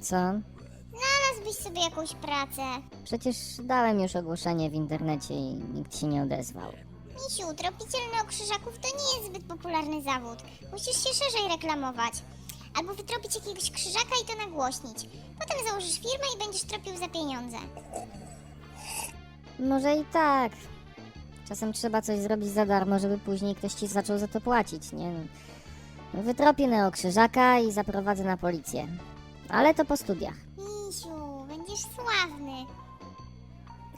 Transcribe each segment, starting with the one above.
co? Znalazłbyś sobie jakąś pracę. Przecież dałem już ogłoszenie w internecie i nikt się nie odezwał. Misiu, tropiciel neokrzyżaków to nie jest zbyt popularny zawód. Musisz się szerzej reklamować. Albo wytropić jakiegoś krzyżaka i to nagłośnić. Potem założysz firmę i będziesz tropił za pieniądze. Może i tak. Czasem trzeba coś zrobić za darmo, żeby później ktoś ci zaczął za to płacić, nie? Wytropię neokrzyżaka i zaprowadzę na policję. Ale to po studiach. Misiu, będziesz sławny.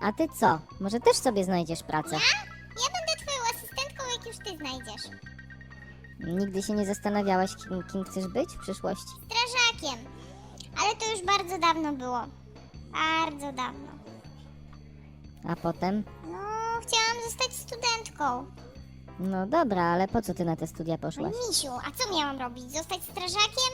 A ty co? Może też sobie znajdziesz pracę? Ja będę twoją asystentką, jak już ty znajdziesz. Nigdy się nie zastanawiałaś, kim, kim chcesz być w przyszłości? Strażakiem. Ale to już bardzo dawno było. Bardzo dawno. A potem? No, chciałam zostać studentką. No dobra, ale po co ty na te studia poszłaś? Misiu, a co miałam robić? Zostać strażakiem?